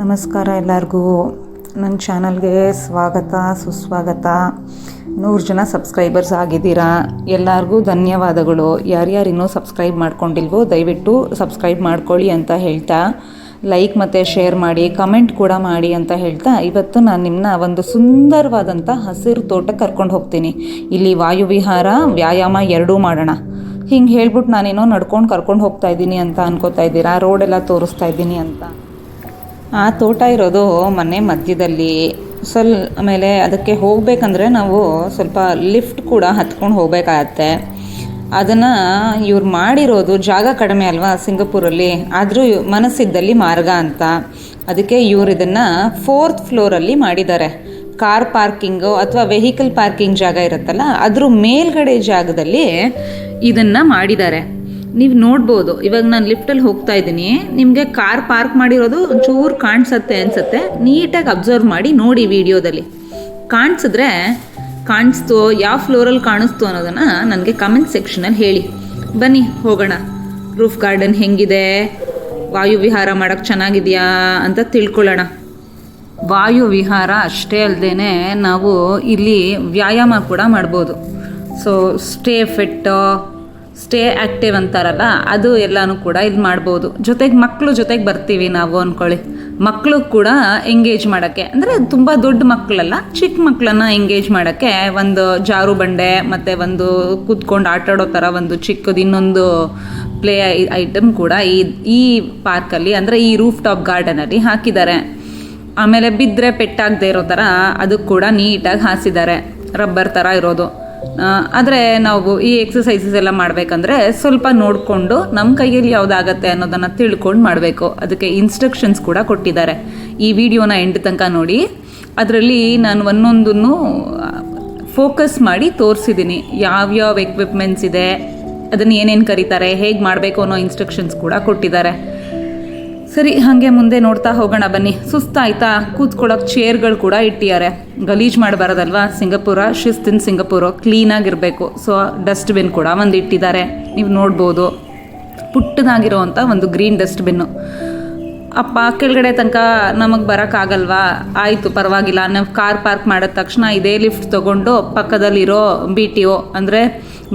ನಮಸ್ಕಾರ ಎಲ್ಲರಿಗೂ. ನನ್ನ ಚಾನಲ್ಗೆ ಸ್ವಾಗತ, ಸುಸ್ವಾಗತ. ನೂರು ಜನ ಸಬ್ಸ್ಕ್ರೈಬರ್ಸ್ ಆಗಿದ್ದೀರಾ? ಎಲ್ಲರಿಗೂ ಧನ್ಯವಾದಗಳು. ಯಾರ್ಯಾರು ಇನ್ನೂ ಸಬ್ಸ್ಕ್ರೈಬ್ ಮಾಡ್ಕೊಂಡಿಲ್ವೋ, ದಯವಿಟ್ಟು ಸಬ್ಸ್ಕ್ರೈಬ್ ಮಾಡ್ಕೊಳ್ಳಿ ಅಂತ ಹೇಳ್ತಾ, ಲೈಕ್ ಮತ್ತು ಶೇರ್ ಮಾಡಿ, ಕಮೆಂಟ್ ಕೂಡ ಮಾಡಿ ಅಂತ ಹೇಳ್ತಾ, ಇವತ್ತು ನಾನು ನಿಮ್ಮನ್ನ ಒಂದು ಸುಂದರವಾದಂಥ ಹಸಿರು ತೋಟಕ್ಕೆ ಕರ್ಕೊಂಡು ಹೋಗ್ತೀನಿ. ಇಲ್ಲಿ ವಾಯುವಿಹಾರ, ವ್ಯಾಯಾಮ ಎರಡೂ ಮಾಡೋಣ. ಹಿಂಗೆ ಹೇಳ್ಬಿಟ್ಟು ನಾನೇನೋ ನಡ್ಕೊಂಡು ಕರ್ಕೊಂಡು ಹೋಗ್ತಾ ಇದ್ದೀನಿ ಅಂತ ಅನ್ಕೋತಾ ಇದ್ದೀರಾ? ರೋಡೆಲ್ಲ ತೋರಿಸ್ತಾ ಇದ್ದೀನಿ ಅಂತ. ಆ ತೋಟ ಇರೋದು ಮನೆ ಮಧ್ಯದಲ್ಲಿ. ಸ್ವಲ್ ಆಮೇಲೆ ಅದಕ್ಕೆ ಹೋಗಬೇಕಂದ್ರೆ ನಾವು ಸ್ವಲ್ಪ ಲಿಫ್ಟ್ ಕೂಡ ಹತ್ಕೊಂಡು ಹೋಗಬೇಕಾಗತ್ತೆ. ಅದನ್ನು ಇವ್ರು ಮಾಡಿರೋದು ಜಾಗ ಕಡಿಮೆ ಅಲ್ವಾ ಸಿಂಗಪೂರಲ್ಲಿ, ಆದರೂ ಮನಸ್ಸಿದ್ದಲ್ಲಿ ಮಾರ್ಗ ಅಂತ. ಅದಕ್ಕೆ ಇವ್ರು ಇದನ್ನು ಫೋರ್ತ್ ಫ್ಲೋರಲ್ಲಿ ಮಾಡಿದ್ದಾರೆ. ಕಾರ್ ಪಾರ್ಕಿಂಗು ಅಥವಾ ವೆಹಿಕಲ್ ಪಾರ್ಕಿಂಗ್ ಜಾಗ ಇರುತ್ತಲ್ಲ, ಅದ್ರ ಮೇಲ್ಗಡೆ ಜಾಗದಲ್ಲಿ ಇದನ್ನು ಮಾಡಿದ್ದಾರೆ. ನೀವು ನೋಡ್ಬೋದು. ಇವಾಗ ನಾನು ಲಿಫ್ಟಲ್ಲಿ ಹೋಗ್ತಾ ಇದ್ದೀನಿ. ನಿಮಗೆ ಕಾರ್ ಪಾರ್ಕ್ ಮಾಡಿರೋದು ಚೂರು ಕಾಣಿಸತ್ತೆ ಅನಿಸುತ್ತೆ. ನೀಟಾಗಿ ಅಬ್ಸರ್ವ್ ಮಾಡಿ ನೋಡಿ ವಿಡಿಯೋದಲ್ಲಿ. ಕಾಣಿಸಿದ್ರೆ ಕಾಣಿಸ್ತು, ಯಾವ ಫ್ಲೋರಲ್ಲಿ ಕಾಣಿಸ್ತು ಅನ್ನೋದನ್ನು ನನಗೆ ಕಮೆಂಟ್ ಸೆಕ್ಷನಲ್ಲಿ ಹೇಳಿ. ಬನ್ನಿ, ಹೋಗೋಣ. ರೂಫ್ ಗಾರ್ಡನ್ ಹೆಂಗಿದೆ? ವಾಯು ವಿಹಾರ ಮಾಡೋಕ್ಕೆ ಚೆನ್ನಾಗಿದೆಯಾ ಅಂತ ತಿಳ್ಕೊಳ್ಳೋಣ. ವಾಯು ವಿಹಾರ ಅಷ್ಟೇ ಅಲ್ಲದೆ ನಾವು ಇಲ್ಲಿ ವ್ಯಾಯಾಮ ಕೂಡ ಮಾಡ್ಬೋದು. So stay fit stay active ಅಂತಾರಲ್ಲ, ಅದು ಎಲ್ಲನೂ ಕೂಡ ಇದು ಮಾಡ್ಬೋದು. ಜೊತೆಗೆ ಮಕ್ಕಳು ಜೊತೆಗೆ ಬರ್ತೀವಿ ನಾವು ಅಂದ್ಕೊಳ್ಳಿ ಮಕ್ಕಳು ಕೂಡ ಎಂಗೇಜ್ ಮಾಡೋಕ್ಕೆ. ಅಂದರೆ ತುಂಬ ದೊಡ್ಡ ಮಕ್ಕಳಲ್ಲ ಚಿಕ್ಕ ಮಕ್ಕಳನ್ನ ಎಂಗೇಜ್ ಮಾಡೋಕ್ಕೆ ಒಂದು ಜಾರು ಬಂಡೆ ಮತ್ತು ಒಂದು ಕೂತ್ಕೊಂಡು ಆಟಾಡೋ ಥರ ಒಂದು ಚಿಕ್ಕದು ಇನ್ನೊಂದು ಪ್ಲೇ ಐಟಮ್ ಕೂಡ ಈ ಈ ಪಾರ್ಕಲ್ಲಿ ಅಂದರೆ ಈ ರೂಫ್ ಟಾಪ್ ಗಾರ್ಡನಲ್ಲಿ ಹಾಕಿದ್ದಾರೆ. ಆಮೇಲೆ ಬಿದ್ದರೆ ಪೆಟ್ಟಾಗದೇ ಇರೋ ಥರ ಅದಕ್ಕೆ ಕೂಡ ನೀಟಾಗಿ ಹಾಸಿದ್ದಾರೆ. ರಬ್ಬರ್ ಥರ ಇರೋದು. ಆದರೆ ನಾವು ಈ ಎಕ್ಸಸೈಸಸ್ ಎಲ್ಲ ಮಾಡಬೇಕಂದ್ರೆ ಸ್ವಲ್ಪ ನೋಡಿಕೊಂಡು ನಮ್ಮ ಕೈಯಲ್ಲಿ ಯಾವುದಾಗತ್ತೆ ಅನ್ನೋದನ್ನು ತಿಳ್ಕೊಂಡು ಮಾಡಬೇಕು. ಅದಕ್ಕೆ ಇನ್ಸ್ಟ್ರಕ್ಷನ್ಸ್ ಕೂಡ ಕೊಟ್ಟಿದ್ದಾರೆ. ಈ ವಿಡಿಯೋನ ಎಂಟು ತನಕ ನೋಡಿ. ಅದರಲ್ಲಿ ನಾನು ಒಂದೊಂದನ್ನು ಫೋಕಸ್ ಮಾಡಿ ತೋರಿಸಿದ್ದೀನಿ ಯಾವ್ಯಾವ ಎಕ್ವಿಪ್ಮೆಂಟ್ಸ್ ಇದೆ, ಅದನ್ನು ಏನೇನು ಕರೀತಾರೆ, ಹೇಗೆ ಮಾಡಬೇಕು ಅನ್ನೋ ಇನ್ಸ್ಟ್ರಕ್ಷನ್ಸ್ ಕೂಡ ಕೊಟ್ಟಿದ್ದಾರೆ. ಸರಿ, ಹಾಗೆ ಮುಂದೆ ನೋಡ್ತಾ ಹೋಗೋಣ ಬನ್ನಿ. ಸುಸ್ತಾಯ್ತಾ? ಕೂತ್ಕೊಳ್ಳೋಕೆ ಚೇರ್ಗಳು ಕೂಡ ಇಟ್ಟಿದ್ದಾರೆ. ಗಲೀಜು ಮಾಡಬಾರ್ದಲ್ವಾ? ಸಿಂಗಪುರ, ಶಿಸ್ತಿನ ಸಿಂಗಪುರ, ಕ್ಲೀನಾಗಿರಬೇಕು. ಸೊ ಡಸ್ಟ್ಬಿನ್ ಕೂಡ ಒಂದು ಇಟ್ಟಿದ್ದಾರೆ ನೀವು ನೋಡ್ಬೋದು. ಪುಟ್ಟದಾಗಿರೋವಂಥ ಒಂದು ಗ್ರೀನ್ ಡಸ್ಟ್ಬಿನ್ನು ಅಪ್ಪ, ಕೆಳಗಡೆ ತನಕ ನಮಗೆ ಬರೋಕ್ಕಾಗಲ್ವಾ? ಆಯಿತು, ಪರವಾಗಿಲ್ಲ. ನಾವು ಕಾರ್ ಪಾರ್ಕ್ ಮಾಡಿದ ತಕ್ಷಣ ಇದೇ ಲಿಫ್ಟ್ ತೊಗೊಂಡು ಪಕ್ಕದಲ್ಲಿರೋ ಬಿ ಟಿ ಒ ಅಂದರೆ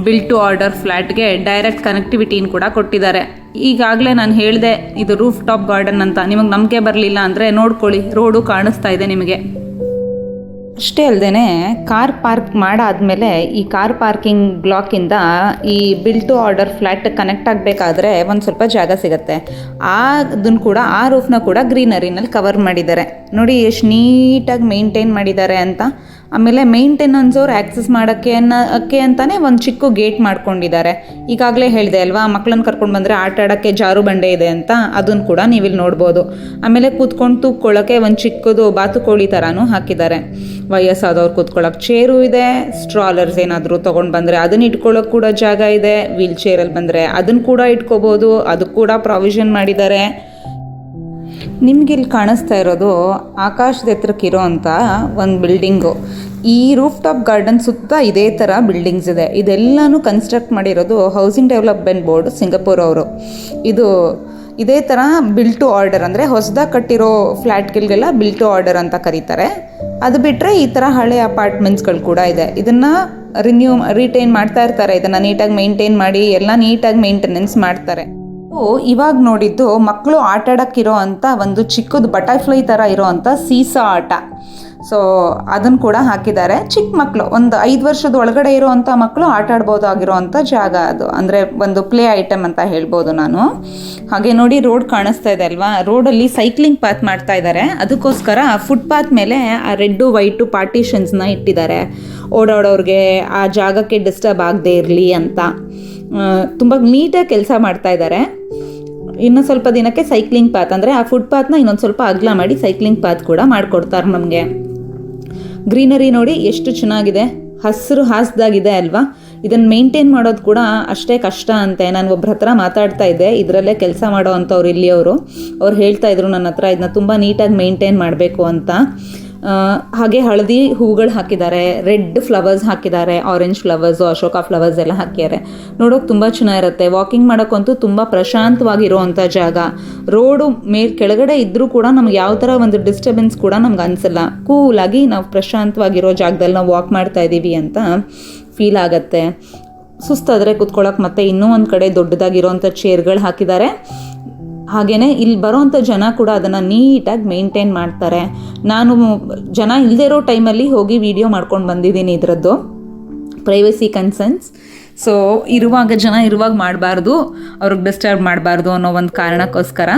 ಬಿಲ್ ಟು ಆರ್ಡರ್ ಫ್ಲ್ಯಾಟ್ಗೆ ಡೈರೆಕ್ಟ್ ಕನೆಕ್ಟಿವಿಟಿನ ಕೂಡ ಕೊಟ್ಟಿದ್ದಾರೆ. ಈಗಾಗಲೇ ನಾನು ಹೇಳಿದೆ, ಇದು ರೂಫ್ ಟಾಪ್ ಗಾರ್ಡನ್ ಅಂತ. ನಿಮಗೆ ನಂಬಿಕೆ ಬರಲಿಲ್ಲ ಅಂದರೆ ನೋಡ್ಕೊಳ್ಳಿ, ರೋಡು ಕಾಣಿಸ್ತಾ ಇದೆ ನಿಮಗೆ. ಅಷ್ಟೇ ಅಲ್ಲದೆ ಕಾರ್ ಪಾರ್ಕ್ ಮಾಡಾದಮೇಲೆ ಈ ಕಾರ್ ಪಾರ್ಕಿಂಗ್ ಬ್ಲಾಕಿಂದ ಈ bill to order flat connect ಆಗಬೇಕಾದ್ರೆ ಒಂದು ಸ್ವಲ್ಪ ಜಾಗ ಸಿಗುತ್ತೆ. ಆ ಅದನ್ನು ಕೂಡ, ಆ ರೂಫ್ನ ಕೂಡ ಗ್ರೀನರಿನಲ್ಲಿ ಕವರ್ ಮಾಡಿದ್ದಾರೆ. ನೋಡಿ, ಎಷ್ಟು ನೀಟಾಗಿ ಮೇಂಟೈನ್ ಮಾಡಿದ್ದಾರೆ ಅಂತ. ಆಮೇಲೆ ಮೇಂಟೆನೆನ್ಸ್ ಅವ್ರು ಆ್ಯಕ್ಸಸ್ ಮಾಡೋಕ್ಕೆ ಅನ್ನೋಕ್ಕೆ ಅಂತಲೇ ಒಂದು ಚಿಕ್ಕ ಗೇಟ್ ಮಾಡ್ಕೊಂಡಿದ್ದಾರೆ. ಈಗಾಗಲೇ ಹೇಳಿದೆ ಅಲ್ವಾ ಮಕ್ಕಳನ್ನ ಕರ್ಕೊಂಡು ಬಂದರೆ ಆಟ ಆಡೋಕ್ಕೆ ಜಾರು ಬಂಡೆ ಇದೆ ಅಂತ ಅದನ್ನು ಕೂಡ ನೀವಿಲ್ಲಿ ನೋಡ್ಬೋದು. ಆಮೇಲೆ ಕೂತ್ಕೊಂಡು ತೂಕ್ಕೊಳ್ಳೋಕ್ಕೆ ಒಂದು ಚಿಕ್ಕದು ಬಾತುಕೋಳಿ ಥರನೂ ಹಾಕಿದ್ದಾರೆ. ವಯಸ್ಸಾದವ್ರು ಕೂತ್ಕೊಳ್ಳೋಕೆ ಚೇರು ಇದೆ ಸ್ಟ್ರಾಲರ್ಸ್ ಏನಾದರೂ ತೊಗೊಂಡು ಬಂದರೆ ಅದನ್ನ ಇಟ್ಕೊಳ್ಳೋಕೆ ಕೂಡ ಜಾಗ ಇದೆ ವೀಲ್ ಚೇರಲ್ಲಿ ಬಂದರೆ ಅದನ್ನು ಕೂಡ ಇಟ್ಕೋಬೋದು ಅದಕ್ಕೆ ಕೂಡ ಪ್ರಾವಿಷನ್ ಮಾಡಿದ್ದಾರೆ. ನಿಮ್ಗೆ ಇಲ್ಲಿ ಕಾಣಿಸ್ತಾ ಇರೋದು ಆಕಾಶದ ಎತ್ತರಕ್ಕಿರೋ ಇರೋವಂಥ ಒಂದು ಬಿಲ್ಡಿಂಗು ಈ ರೂಫ್ ಟಾಪ್ ಗಾರ್ಡನ್ ಸುತ್ತ ಇದೇ ಥರ ಬಿಲ್ಡಿಂಗ್ಸ್ ಇದೆ. ಇದೆಲ್ಲನೂ ಕನ್ಸ್ಟ್ರಕ್ಟ್ ಮಾಡಿರೋದು ಹೌಸಿಂಗ್ ಡೆವಲಪ್ಮೆಂಟ್ ಬೋರ್ಡ್ ಸಿಂಗಪೂರ್ ಅವರು. ಇದು ಇದೇ ಥರ ಬಿಲ್ ಟು ಆರ್ಡರ್ ಅಂದರೆ ಹೊಸದಾಗಿ ಕಟ್ಟಿರೋ ಫ್ಲ್ಯಾಟ್ಗಳಿಗೆಲ್ಲ ಬಿಲ್ ಟು ಆರ್ಡರ್ ಅಂತ ಕರೀತಾರೆ. ಅದು ಬಿಟ್ಟರೆ ಈ ಥರ ಹಳೆ ಅಪಾರ್ಟ್ಮೆಂಟ್ಸ್ಗಳು ಕೂಡ ಇದೆ. ಇದನ್ನು ರಿನ್ಯೂ ರಿಟೈನ್ ಮಾಡ್ತಾ ಇರ್ತಾರೆ. ಇದನ್ನು ನೀಟಾಗಿ ಮೇಂಟೈನ್ ಮಾಡಿ, ಎಲ್ಲ ನೀಟಾಗಿ ಮೇಂಟೆನೆನ್ಸ್ ಮಾಡ್ತಾರೆ. ಇವಾಗ ನೋಡಿದ್ದು ಮಕ್ಕಳು ಆಟ ಆಡೋಕ್ಕಿರೋ ಅಂಥ ಒಂದು ಚಿಕ್ಕದು ಬಟರ್ಫ್ಲೈ ಥರ ಇರೋ ಅಂಥ ಸೀಸಾ ಆಟ. ಸೊ ಅದನ್ನು ಕೂಡ ಹಾಕಿದ್ದಾರೆ. ಚಿಕ್ಕ ಮಕ್ಕಳು ಒಂದು ಐದು ವರ್ಷದ ಒಳಗಡೆ ಇರೋವಂಥ ಮಕ್ಕಳು ಆಟ ಆಡ್ಬೋದಾಗಿರೋ ಜಾಗ ಅದು. ಅಂದರೆ ಒಂದು ಪ್ಲೇ ಐಟಮ್ ಅಂತ ಹೇಳ್ಬೋದು ನಾನು. ಹಾಗೆ ನೋಡಿ ರೋಡ್ ಕಾಣಿಸ್ತಾ ಇದೆ ಅಲ್ವಾ? ರೋಡಲ್ಲಿ ಸೈಕ್ಲಿಂಗ್ ಪಾತ್ ಮಾಡ್ತಾ ಇದ್ದಾರೆ ಅದಕ್ಕೋಸ್ಕರ ಫುಟ್ಪಾತ್ ಮೇಲೆ ಆ ರೆಡ್ಡು, ವೈಟು ಪಾರ್ಟಿಷನ್ಸ್ನ ಇಟ್ಟಿದ್ದಾರೆ. ಓಡಾಡೋರಿಗೆ ಆ ಜಾಗಕ್ಕೆ ಡಿಸ್ಟರ್ಬ್ ಆಗದೆ ಇರಲಿ ಅಂತ. ತುಂಬ ನೀಟಾಗಿ ಕೆಲಸ ಮಾಡ್ತಾ ಇದ್ದಾರೆ ಇನ್ನು ಸ್ವಲ್ಪ ದಿನಕ್ಕೆ ಸೈಕ್ಲಿಂಗ್ ಪಾತ್ ಅಂದರೆ ಆ ಫುಟ್ಪಾತ್ನ ಇನ್ನೊಂದು ಸ್ವಲ್ಪ ಅಗಲ ಮಾಡಿ ಸೈಕ್ಲಿಂಗ್ ಪಾತ್ ಕೂಡ ಮಾಡಿಕೊಡ್ತಾರೆ ನಮಗೆ. ಗ್ರೀನರಿ ನೋಡಿ ಎಷ್ಟು ಚೆನ್ನಾಗಿದೆ. ಹಸಿರು ಹಾಸ್ದಾಗಿದೆ ಅಲ್ವಾ? ಇದನ್ನು ಮೇಂಟೈನ್ ಮಾಡೋದು ಕೂಡ ಅಷ್ಟೇ ಕಷ್ಟ ಅಂತೆ. ನಾನು ಒಬ್ಬರ ಹತ್ರ ಮಾತಾಡ್ತಾ ಇದ್ದೆ. ಇದರಲ್ಲೇ ಕೆಲಸ ಮಾಡೋ ಅಂಥವ್ರು ಇಲ್ಲಿಯವರು ಅವ್ರು. ಹೇಳ್ತಾ ಇದ್ರು ನನ್ನ ಹತ್ರ ಇದನ್ನ ತುಂಬ ನೀಟಾಗಿ ಮೇಂಟೈನ್ ಮಾಡಬೇಕು ಅಂತ. ಹಾಗೆ ಹಳದಿ ಹೂಗಳು ಹಾಕಿದ್ದಾರೆ, ರೆಡ್ ಫ್ಲವರ್ಸ್ ಹಾಕಿದ್ದಾರೆ ಆರೆಂಜ್ ಫ್ಲವರ್ಸು ಅಶೋಕ ಫ್ಲವರ್ಸ್ ಎಲ್ಲ ಹಾಕಿದ್ದಾರೆ. ನೋಡೋಕೆ ತುಂಬ ಚೆನ್ನಾಗಿರುತ್ತೆ ವಾಕಿಂಗ್ ಮಾಡೋಕ್ಕಂತೂ ತುಂಬ ಪ್ರಶಾಂತವಾಗಿರುವಂಥ ಜಾಗ. ರೋಡು ಮೇಲ್ ಕೆಳಗಡೆ ಇದ್ದರೂ ಕೂಡ ನಮ್ಗೆ ಯಾವ ಥರ ಒಂದು ಡಿಸ್ಟರ್ಬೆನ್ಸ್ ಕೂಡ ನಮ್ಗೆ ಅನಿಸಲ್ಲ. ಕೂಲಾಗಿ ನಾವು ಪ್ರಶಾಂತವಾಗಿರೋ ಜಾಗದಲ್ಲಿ ನಾವು ವಾಕ್ ಮಾಡ್ತಾ ಇದ್ದೀವಿ ಅಂತ ಫೀಲ್ ಆಗುತ್ತೆ. ಸುಸ್ತಾದರೆ ಕುತ್ಕೊಳ್ಳೋಕೆ ಮತ್ತೆ ಇನ್ನೂ ಒಂದು ಕಡೆ ದೊಡ್ಡದಾಗಿರೋಂಥ ಚೇರ್ಗಳು ಹಾಕಿದ್ದಾರೆ. ಹಾಗೆಯೇ ಇಲ್ಲಿ ಬರೋವಂಥ ಜನ ಕೂಡ ಅದನ್ನು ನೀಟಾಗಿ ಮೇಂಟೈನ್ ಮಾಡ್ತಾರೆ. ನಾನು ಜನ ಇಲ್ಲದೇ ಇರೋ ಟೈಮಲ್ಲಿ ಹೋಗಿ ವಿಡಿಯೋ ಮಾಡ್ಕೊಂಡು ಬಂದಿದ್ದೀನಿ ಇದರದ್ದು. ಪ್ರೈವಸಿ ಕನ್ಸರ್ನ್ಸ್ ಸೊ ಇರುವಾಗ ಜನ ಇರುವಾಗ ಮಾಡಬಾರ್ದು, ಅವ್ರಿಗೆ ಡಿಸ್ಟರ್ಬ್ ಮಾಡಬಾರ್ದು ಅನ್ನೋ ಒಂದು ಕಾರಣಕ್ಕೋಸ್ಕರ.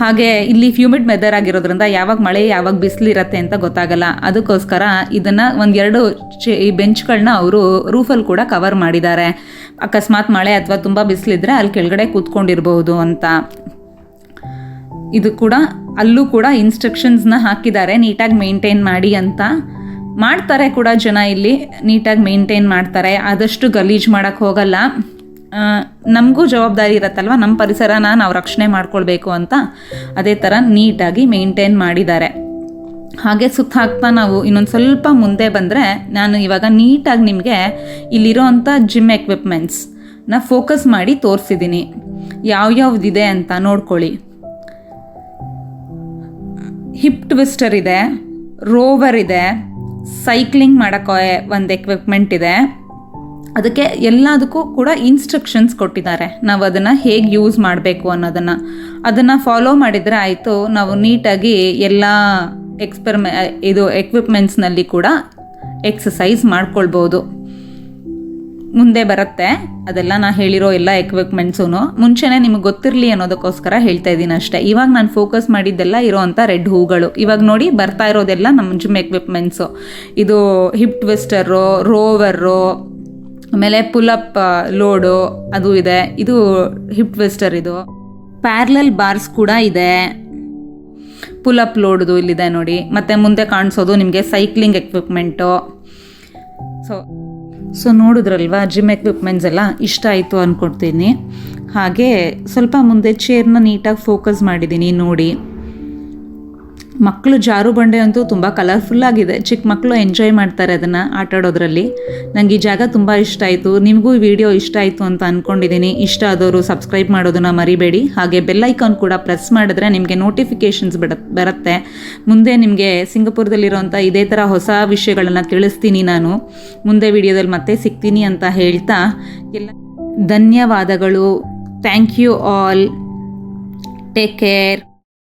ಹಾಗೆ ಇಲ್ಲಿ ಫ್ಯೂಮಿಡ್ ವೆದರ್ ಆಗಿರೋದ್ರಿಂದ ಯಾವಾಗ ಮಳೆ, ಯಾವಾಗ ಬಿಸಿಲಿರತ್ತೆ ಅಂತ ಗೊತ್ತಾಗಲ್ಲ. ಅದಕ್ಕೋಸ್ಕರ ಇದನ್ನು ಒಂದೆರಡು ಚೇ, ಈ ಬೆಂಚ್ಗಳನ್ನ ಅವರು ರೂಫಲ್ಲಿ ಕೂಡ ಕವರ್ ಮಾಡಿದ್ದಾರೆ. ಅಕಸ್ಮಾತ್ ಮಳೆ ಅಥವಾ ತುಂಬ ಬಿಸಿಲಿದ್ರೆ ಅಲ್ಲಿ ಕೆಳಗಡೆ ಕೂತ್ಕೊಂಡಿರಬಹುದು ಅಂತ. ಇದು ಕೂಡ ಅಲ್ಲೂ ಕೂಡ ಇನ್ಸ್ಟ್ರಕ್ಷನ್ಸ್ನ ಹಾಕಿದ್ದಾರೆ, ನೀಟಾಗಿ ಮೇಂಟೈನ್ ಮಾಡಿ ಅಂತ. ಮಾಡ್ತಾರೆ ಕೂಡ ಜನ ಇಲ್ಲಿ, ನೀಟಾಗಿ ಮೇಂಟೈನ್ ಮಾಡ್ತಾರೆ. ಆದಷ್ಟು ಗಲೀಜು ಮಾಡೋಕ್ಕೆ ಹೋಗಲ್ಲ. ನಮಗೂ ಜವಾಬ್ದಾರಿ ಇರತ್ತಲ್ವ? ನಮ್ಮ ಪರಿಸರನ ನಾವು ರಕ್ಷಣೆ ಮಾಡ್ಕೊಳ್ಬೇಕು ಅಂತ ಅದೇ ಥರ ನೀಟಾಗಿ ಮೇಂಟೈನ್ ಮಾಡಿದ್ದಾರೆ. ಹಾಗೆ ಸುತ್ತ ಹಾಕ್ತಾ ನಾವು ಇನ್ನೊಂದು ಸ್ವಲ್ಪ ಮುಂದೆ ಬಂದರೆ ನಾನು ಇವಾಗ ನೀಟಾಗಿ ನಿಮಗೆ ಇಲ್ಲಿರೋವಂಥ ಜಿಮ್ ಎಕ್ವಿಪ್ಮೆಂಟ್ಸ್ನ ಫೋಕಸ್ ಮಾಡಿ ತೋರಿಸಿದ್ದೀನಿ ಯಾವ್ಯಾವ್ದಿದೆ ಅಂತ ನೋಡ್ಕೊಳ್ಳಿ. ಹಿಪ್ ಟ್ವಿಸ್ಟರ್ ಇದೆ, ರೋವರ್ ಇದೆ, ಸೈಕ್ಲಿಂಗ್ ಮಾಡೋಕ್ಕೆ ಒಂದು ಎಕ್ವಿಪ್ಮೆಂಟ್ ಇದೆ. ಅದಕ್ಕೆ ಎಲ್ಲದಕ್ಕೂ ಕೂಡ ಇನ್ಸ್ಟ್ರಕ್ಷನ್ಸ್ ಕೊಟ್ಟಿದ್ದಾರೆ. ನಾವು ಅದನ್ನು ಹೇಗೆ ಯೂಸ್ ಮಾಡಬೇಕು ಅನ್ನೋದನ್ನು. ಅದನ್ನು ಫಾಲೋ ಮಾಡಿದರೆ ಆಯಿತು, ನಾವು ನೀಟಾಗಿ ಎಲ್ಲ ಎಕ್ಸ್ಪೆರಿಮೆ ಇದು ಎಕ್ವಿಪ್ಮೆಂಟ್ಸ್ನಲ್ಲಿ ಕೂಡ ಎಕ್ಸಸೈಸ್ ಮಾಡ್ಕೊಳ್ಬೋದು. ಮುಂದೆ ಬರುತ್ತೆ. ಅದೆಲ್ಲ ನಾನು ಹೇಳಿರೋ ಎಲ್ಲ ಎಕ್ವಿಪ್ಮೆಂಟ್ಸೂ ಮುಂಚೆನೇ ನಿಮಗೆ ಗೊತ್ತಿರಲಿ ಅನ್ನೋದಕ್ಕೋಸ್ಕರ ಹೇಳ್ತಾ ಇದ್ದೀನಿ ಅಷ್ಟೇ. ಇವಾಗ ನಾನು ಫೋಕಸ್ ಮಾಡಿದ್ದೆಲ್ಲ ಇರೋವಂಥ ರೆಡ್ ಹೂಗಳು. ಇವಾಗ ನೋಡಿ ಬರ್ತಾ ಇರೋದೆಲ್ಲ ನಮ್ಮ ಜಿಮ್ ಎಕ್ವಿಪ್ಮೆಂಟ್ಸು ಇದು ಹಿಪ್ ಟ್ವಿಸ್ಟರು ರೋವರು ಆಮೇಲೆ ಪುಲಪ್ ಲೋಡು ಅದು ಇದೆ. ಇದು ಹಿಪ್ ಟ್ವಿಸ್ಟರ್ ಇದು. ಪ್ಯಾರ್ಲಲ್ ಬಾರ್ಸ್ ಕೂಡ ಇದೆ. ಪುಲಪ್ ಲೋಡ್ದು ಇಲ್ಲಿದೆ ನೋಡಿ. ಮತ್ತು ಮುಂದೆ ಕಾಣಿಸೋದು ನಿಮಗೆ ಸೈಕ್ಲಿಂಗ್ ಎಕ್ವಿಪ್ಮೆಂಟು ಸೊ ಸೊ ನೋಡಿದ್ರಲ್ವಾ? ಜಿಮ್ ಎಕ್ವಿಪ್ಮೆಂಟ್ಸ್ ಎಲ್ಲ ಇಷ್ಟ ಆಯಿತು ಅಂದ್ಕೊಡ್ತೀನಿ ಹಾಗೆ ಸ್ವಲ್ಪ ಮುಂದೆ ಚೇರ್ನ ನೀಟಾಗಿ ಫೋಕಸ್ ಮಾಡಿದ್ದೀನಿ ನೋಡಿ. ಮಕ್ಕಳು ಜಾರು ಬಂಡೆ ಅಂತೂ ತುಂಬ ಕಲರ್ಫುಲ್ಲಾಗಿದೆ ಚಿಕ್ಕ ಮಕ್ಕಳು ಎಂಜಾಯ್ ಮಾಡ್ತಾರೆ ಅದನ್ನು ಆಟಾಡೋದ್ರಲ್ಲಿ. ನನಗೆ ಈ ಜಾಗ ತುಂಬ ಇಷ್ಟ ಆಯಿತು. ನಿಮಗೂ ಈ ವಿಡಿಯೋ ಇಷ್ಟ ಆಯಿತು ಅಂತ ಅಂದ್ಕೊಂಡಿದ್ದೀನಿ ಇಷ್ಟ ಆದವರು ಸಬ್ಸ್ಕ್ರೈಬ್ ಮಾಡೋದನ್ನು ಮರಿಬೇಡಿ. ಹಾಗೆ ಬೆಲ್ಲೈಕಾನ್ ಕೂಡ ಪ್ರೆಸ್ ಮಾಡಿದ್ರೆ ನಿಮಗೆ ನೋಟಿಫಿಕೇಷನ್ಸ್ ಬಿಡ, ಬರುತ್ತೆ. ಮುಂದೆ ನಿಮಗೆ ಸಿಂಗಪುರದಲ್ಲಿರೋಂಥ ಇದೇ ಥರ ಹೊಸ ವಿಷಯಗಳನ್ನು ತಿಳಿಸ್ತೀನಿ ನಾನು. ಮುಂದೆ ವಿಡಿಯೋದಲ್ಲಿ ಮತ್ತೆ ಸಿಗ್ತೀನಿ ಅಂತ ಹೇಳ್ತಾ ಎಲ್ಲ ಧನ್ಯವಾದಗಳು. Thank you all take care